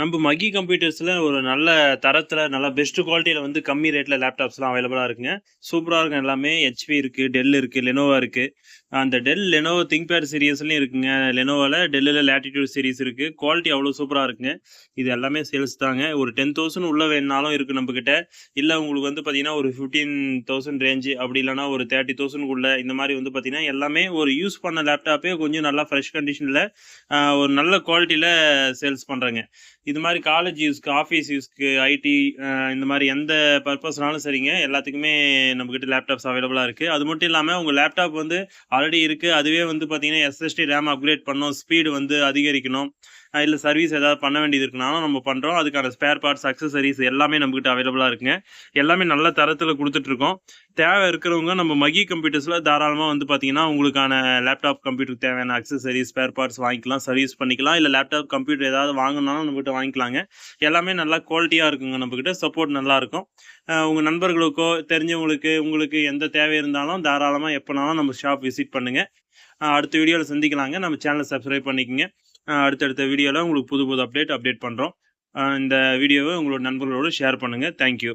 நம்ம மகி கம்ப்யூட்டர்ஸில் ஒரு நல்ல தரத்தில் நல்ல பெஸ்ட் குவாலிட்டியில் வந்து கம்மி ரேட்டில் லேப்டாப்ஸ்லாம் அவைலபிளாக இருக்குங்க. சூப்பராக இருக்கும் எல்லாமே. ஹெச்பி இருக்குது டெல் இருக்குது லெனோவா இருக்குது அந்த டெல் லெனோவோ திங்க்பேட் சீரியஸ்லையும் இருக்குங்க. லெனோவாவில் டெல்லில் லேட்டிடியூட் சீரிஸ் இருக்குது குவாலிட்டி அவ்வளோ சூப்பராக இருக்குங்க. இது எல்லாமே சேல்ஸ் தாங்க. ஒரு டென் தௌசண்ட் உள்ள வேணாலும் இருக்குது நம்மக்கிட்ட இல்லை உங்களுக்கு வந்து பார்த்தீங்கன்னா ஒரு ஃபிஃப்டீன் தௌசண்ட் ரேஞ்சு அப்படி இல்லைனா ஒரு தேர்ட்டி தௌசண்ட்குள்ளே இந்த மாதிரி வந்து பார்த்தீங்கன்னா எல்லாமே ஒரு யூஸ் பண்ண லேப்டாப்பே கொஞ்சம் நல்லா ஃப்ரெஷ் கண்டிஷனில் ஒரு நல்ல குவாலிட்டியில் சேல்ஸ் பண்ணுறேங்க இது மாதிரி காலேஜ் யூஸ்க்கு ஆஃபீஸ் யூஸ்க்கு ஐடி இந்த மாதிரி எந்த பர்பஸ்னாலும் சரிங்க. எல்லாத்துக்குமே நம்மக்கிட்ட லேப்டாப்ஸ் அவைலபிளாக இருக்குது அது மட்டும் இல்லாமல் உங்கள் லேப்டாப் வந்து ஆல்ரெடி இருக்குது அதுவே வந்து பார்த்தீங்கன்னா எஸ்எஸ்டி ரேம் அப்கிரேட் பண்ணணும் ஸ்பீடு வந்து அதிகரிக்கணும். இல்லை சர்வீஸ் ஏதாவது பண்ண வேண்டியது இருக்குனாலும் நம்ம பண்ணுறோம் அதுக்கான ஸ்பேர் பார்ட்ஸ் அக்சசரிஸ் எல்லாமே நம்மக்கிட்ட அவைலபிளாக இருக்குங்க. எல்லாமே நல்ல தரத்தில் கொடுத்துட்ருக்கோம் தேவை இருக்கிறவங்க நம்ம மகி கம்ப்யூட்டர்ஸில் தாராளமாக வந்து பார்த்தீங்கன்னா உங்களுக்கான லேப்டாப் கம்ப்யூட்டருக்கு தேவையான அக்சசரிஸ் ஸ்பேர் பார்ட்ஸ் வாங்கிக்கலாம் சர்வீஸ் பண்ணிக்கலாம். இல்லை லேப்டாப் கம்ப்யூட்டர் ஏதாவது வாங்கினாலும் நம்மகிட்ட வாங்கிக்கலாங்க. எல்லாமே நல்லா குவாலிட்டியாக இருக்குங்க நம்மக்கிட்ட சப்போர்ட் நல்லாயிருக்கும் உங்கள் நண்பர்களுக்கோ தெரிஞ்சவங்களுக்கு உங்களுக்கு எந்த தேவை இருந்தாலும் தாராளமாக எப்போனாலும் நம்ம ஷாப் விசிட் பண்ணுங்கள் அடுத்த வீடியோவில் சந்திக்கலாங்க. நம்ம சேனலை சப்ஸ்கிரைப் பண்ணிக்கோங்க. அடுத்தடுத்த வீடியோவில் உங்களுக்கு புது புது அப்டேட் அப்டேட் பண்ணுறோம் இந்த வீடியோவை உங்களோட நண்பர்களோடு ஷேர் பண்ணுங்கள் தேங்க்யூ